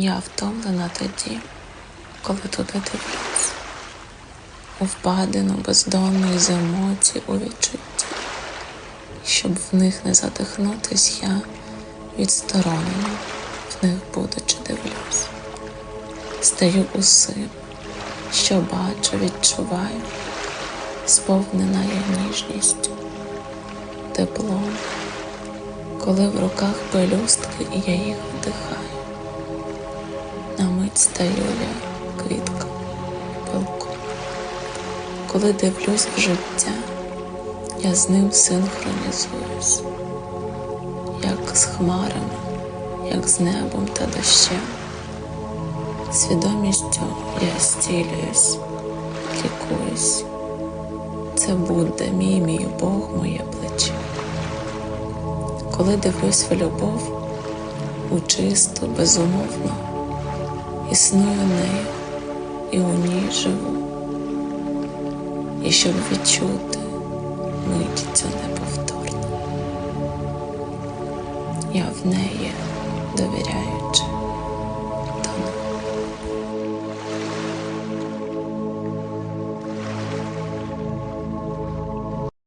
Я втомлена тоді, коли туди дивлюсь, у впадину бездонну із емоцій у відчутті, щоб в них не задихнутись, я відсторонена, в них будучи дивлюсь, стаю усим, що бачу, відчуваю, сповнена я ніжністю, теплом, коли в руках пелюстки і я їх вдихаю. На мить стаю я квітком, пилком. Коли дивлюсь в життя, я з ним синхронізуюсь, як з хмарами, як з небом та дощем. Свідомістю я зцілююсь, лікуюсь. Це буде мій мій Бог, моє плече. Коли дивлюсь в любов, у чисту, безумовну, існую нею і у ній живу. І щоб відчути мить цю неповторну, я в неї довіряючи.